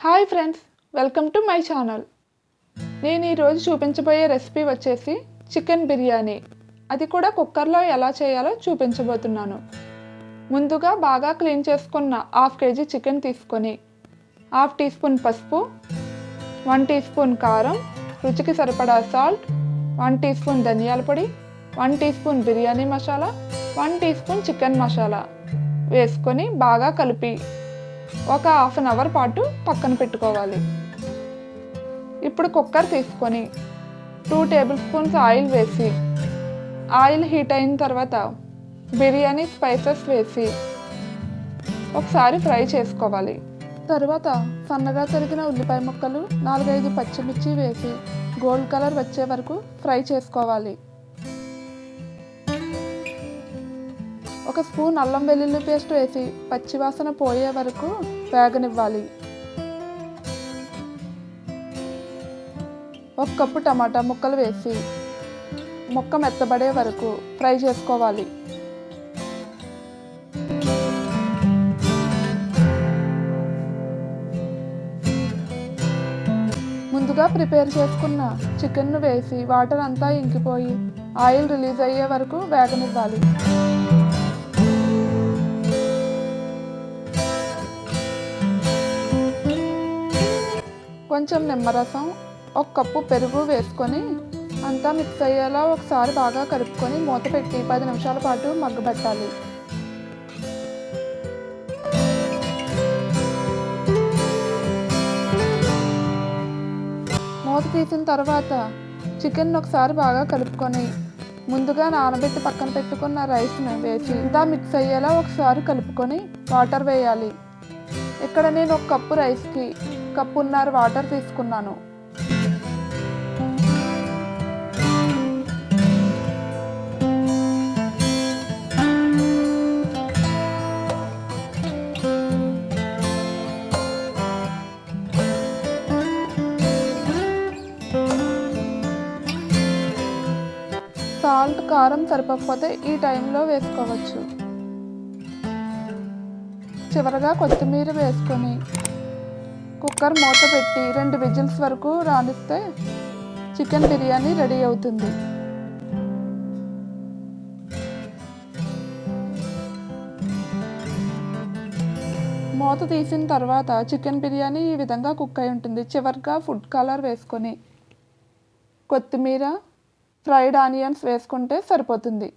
Hi friends welcome to my channel. నేను ఈరోజు చూపించబోయే రెసిపీ వచ్చేసి చికెన్ బిర్యానీ. అది కూడా కుక్కర్లో ఎలా చేయాలో చూపించబోతున్నాను. ముందుగా బాగా క్లీన్ చేసుకున్న హాఫ్ కేజీ చికెన్ తీసుకొని హాఫ్ టీ స్పూన్ పసుపు వన్ టీ స్పూన్ కారం రుచికి సరిపడా సాల్ట్ వన్ టీ స్పూన్ ధనియాల పొడి one teaspoon biryani masala one teaspoon chicken masala వేసుకొని బాగా కలిపి ఒక హాఫ్ అన్ అవర్ పాటు పక్కన పెట్టుకోవాలి. ఇప్పుడు కుక్కర్ తీసుకొని టూ టేబుల్ స్పూన్స్ ఆయిల్ వేసి ఆయిల్ హీట్ అయిన తర్వాత బిర్యానీ స్పైసెస్ వేసి ఒకసారి ఫ్రై చేసుకోవాలి. తర్వాత సన్నగా తరిగిన ఉల్లిపాయ ముక్కలు నాలుగైదు పచ్చిమిర్చి వేసి గోల్డ్ కలర్ వచ్చే వరకు ఫ్రై చేసుకోవాలి. ఒక స్పూన్ అల్లం వెల్లుల్లి పేస్ట్ వేసి పచ్చివాసన పోయే వరకు వేగనివ్వాలి. ఒక కప్పు టమాటా ముక్కలు వేసి ముక్క మెత్తబడే వరకు ఫ్రై చేసుకోవాలి. ముందుగా ప్రిపేర్ చేసుకున్న చికెన్ను వేసి వాటర్ అంతా ఇంకిపోయి ఆయిల్ రిలీజ్ అయ్యే వరకు వేగనివ్వాలి. కొంచెం నిమ్మరసం ఒక కప్పు పెరుగు వేసుకొని అంతా మిక్స్ అయ్యేలా ఒకసారి బాగా కలుపుకొని మూత పెట్టి పది నిమిషాల పాటు మగ్గబెట్టాలి మూత తీసిన తర్వాత చికెన్ ఒకసారి బాగా కలుపుకొని ముందుగా నానబెట్టి పక్కన పెట్టుకున్న రైస్ని వేసి ఇంతా మిక్స్ అయ్యేలా ఒకసారి కలుపుకొని వాటర్ వేయాలి. ఇక్కడ నేను ఒక కప్పు రైస్కి కప్పున్నర వాటర్ తీసుకున్నాను. సాల్ట్ కారం సరిపోకపోతే ఈ టైంలో వేసుకోవచ్చు. చివరగా కొత్తిమీర వేసుకొని కుక్కర్ మూత పెట్టి రెండు విజిల్స్ వరకు రానిస్తే చికెన్ బిర్యానీ రెడీ అవుతుంది. మూత తీసిన తర్వాత చికెన్ బిర్యానీ ఈ విధంగా కుక్ అయి ఉంటుంది. చివరిగా ఫుడ్ కలర్ వేసుకొని కొత్తిమీర ఫ్రైడ్ ఆనియన్స్ వేసుకుంటే సరిపోతుంది.